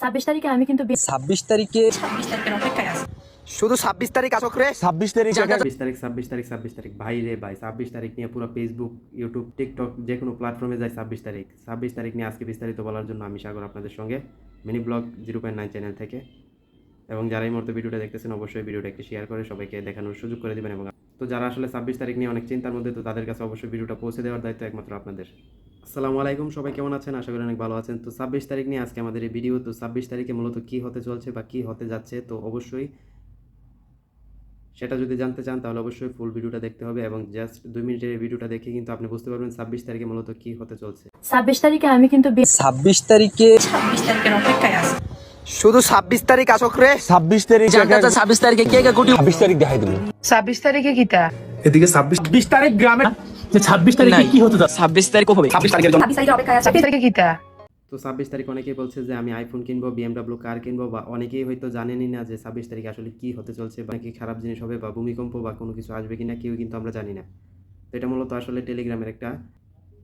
ছাব্বিশ তারিখে আমি কিন্তু ছাব্বিশ তারিখে ছাব্বিশ তারিখের অপেক্ষায় আছি। শুধু ছাব্বিশ তারিখ আসক রে ছাব্বিশ তারিখ ছাব্বিশ তারিখ ছাব্বিশ তারিখ ছাব্বিশ তারিখ। ভাই রে ভাই ছাব্বিশ তারিখ নিয়ে পুরো ফেসবুক ইউটিউব টিকটক যে কোনো প্ল্যাটফর্মে যায় ছাব্বিশ তারিখ। ছাব্বিশ তারিখ নিয়ে আজকে বিস্তারিত বলার জন্য আমি সাগর আপনাদের সঙ্গে। Mini blog zero point nine channel থেকে। এবং যারা এই মুহূর্তে ভিডিওটা দেখতেছেন অবশ্যই ভিডিওটা একটু শেয়ার করে সবাইকে দেখানোর সুযোগ করে দেবেন এবং তো যারা আসলে ছাব্বিশ তারিখ নিয়ে অনেক চিন্তার মধ্যে তো তাদের কাছে অবশ্যই ভিডিওটা পৌঁছে দেওয়ার দায়িত্ব একমাত্র আপনাদের। আসসালামু আলাইকুম সবাই কেমন আছেন? আশা করি অনেক ভালো আছেন। তো ছাব্বিশ তারিখ নিয়ে আজকে আমাদের এই ভিডিও তো ছাব্বিশ তারিখে মূলত কী হতে চলছে বা কী হতে যাচ্ছে তো অবশ্যই সেটা যদি জানতে চান তাহলে অবশ্যই ফুল ভিডিওটা দেখতে হবে এবং জাস্ট দুই মিনিটের এই ভিডিওটা দেখে কিন্তু আপনি বুঝতে পারবেন ছাব্বিশ তারিখে মূলত কী হতে চলছে। ছাব্বিশ তারিখে আমি কিন্তু ছাব্বিশ তারিখে ছাব্বিশ তারিখের অপেক্ষায় আছি। শুধু ছাব্বিশ তারিখ আসক রে। ছাব্বিশ তারিখ ছাব্বিশ তারিখে কে কে কোটি ছাব্বিশ তারিখ দেখাই দেবো ছাব্বিশ তারিখে কিতা? এদিকে ছাব্বিশ বিশ তারিখ গ্রামে যে ছাব্বিশ তারিখে কি হতে যাচ্ছে? ছাব্বিশ তারিখ হবে। ছাব্বিশ তারিখের জন্য। ছাব্বিশ তারিখের অপেক্ষায় আছি। ছাব্বিশ তারিখে কিটা তো? ছাব্বিশ তারিখ অনেকেই বলছে যে আমি আইফোন কিনবো বিএমডাব্লিউ কার কিনবো বা অনেকেই হয়তো জানেনই না যে ছাব্বিশ তারিখ আসলে কি হতে চলছে বা কি খারাপ জিনিস হবে বা ভূমিকম্প বা কোনো কিছু আসবে কিনা কেউ কিন্তু আমরা জানি না। তো এটা মূলত আসলে টেলিগ্রামের একটা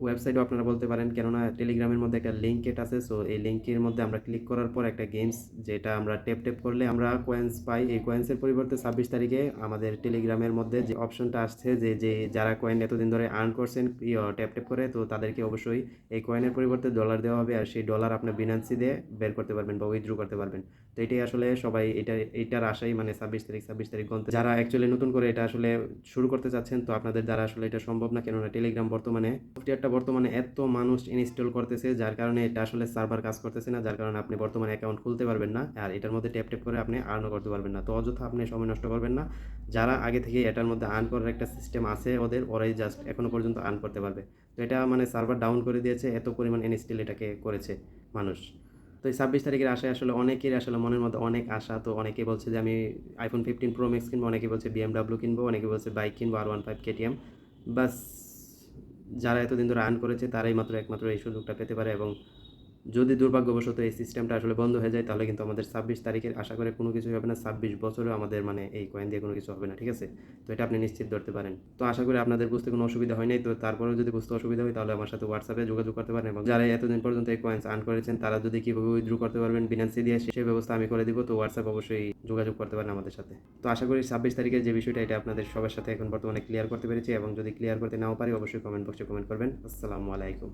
ওয়েবসাইটও আপনারা বলতে পারেন, কেননা টেলিগ্রামের মধ্যে একটা লিঙ্ক কেট আছে সো এই লিঙ্কের মধ্যে আমরা ক্লিক করার পর একটা গেমস যেটা আমরা টেপ টেপ করলে আমরা কয়েন্স পাই। এই কয়েন্সের পরিবর্তে ছাব্বিশ তারিখে আমাদের টেলিগ্রামের মধ্যে যে অপশনটা আসছে, যে যে যারা কয়েন এতদিন ধরে আর্ন করছেন ট্যাপ ট্যাপ করে, তো তাদেরকে অবশ্যই এই কয়েনের পরিবর্তে ডলার দেওয়া হবে, আর সেই ডলার আপনার বিনান্সি দিয়ে বের করতে পারবেন বা উইথড্র করতে পারবেন। তো এটাই আসলে সবাই এটা এইটার আশাই মানে ছাব্বিশ তারিখ ছাব্বিশ তারিখ গন্তে যারা অ্যাকচুয়ালি নতুন করে এটা আসলে শুরু করতে চাচ্ছেন, তো আপনাদের দ্বারা আসলে এটা সম্ভব না, কেননা টেলিগ্রাম বর্তমানে সফটওয়্যারটা বর্তমানে এত মানুষ ইনস্টল করতেছে, যার কারণে এটা আসলে সার্ভার কাজ করতেছে না, যার কারণে আপনি বর্তমানে অ্যাকাউন্ট খুলতে পারবেন না, আর এটার মধ্যে ট্যাপ ট্যাপ করে আপনি আর্নও করতে পারবেন না। তো অযথা আপনি সময় নষ্ট করবেন না। যারা আগে থেকে এটার মধ্যে আর্ন করার একটা সিস্টেম আছে ওদের, ওরাই জাস্ট এখনও পর্যন্ত আর্ন করতে পারবে। তো এটা মানে সার্ভার ডাউন করে দিয়েছে, এত পরিমাণ ইনস্টল এটাকে করেছে মানুষ। তো এই ছাব্বিশ তারিখের আশায় আসলে অনেকের আসলে মনের মধ্যে অনেক আশা। তো অনেকে বলছে যে, আমি আইফোন ফিফটিন প্রো ম্যাক্স কিনবো অনেকে বলছে বিএমডাব্লিউ কিনবো অনেকে বলছে বাইক কিনবো আর ওয়ান ফাইভ কেটিএম বাস যারা এতদিন ধরে আর্ন করেছে তারাই মাত্র একমাত্র এই সুযোগটা পেতে পারে এবং যদি দুর্ভাগ্যবশত এই সিস্টেমটা আসলে বন্ধ হয়ে যায়, তাহলে কিন্তু আমাদের ছাব্বিশ তারিখের আশা করে কোনো কিছু হবে না। ছাব্বিশ বছরেও আমাদের মানে এই কয়েন দিয়ে কোনো কিছু হবে না, ঠিক আছে? তো এটা আপনি নিশ্চিত ধরতে পারেন। তো আশা করি আপনাদের বুঝতে কোনো অসুবিধা হয় নাই। তো তারপরেও যদি বুঝতে অসুবিধা হয়, তাহলে আমার সাথে হোয়াটসঅ্যাপে যোগাযোগ করতে পারেন এবং যারা এতদিন পর্যন্ত এই কয়েন্স আর্ন করেছেন, তারা যদি কীভাবে উইথড্র করতে পারবেন বিনান্সি দিয়ে সেই ব্যবস্থা আমি করে দিব। তো হোয়াটসঅ্যাপ অবশ্যই যোগাযোগ করতে পারেন আমাদের সাথে। তো আশা করি ছাব্বিশ তারিখের যে বিষয়টা, এটা আপনাদের সবার সাথে এখন বর্তমানে ক্লিয়ার করতে পেরেছি এবং যদি ক্লিয়ার করতে নাও পারি, অবশ্যই কমেন্ট বক্সে কমেন্ট করবেন। আসসালামু আলাইকুম।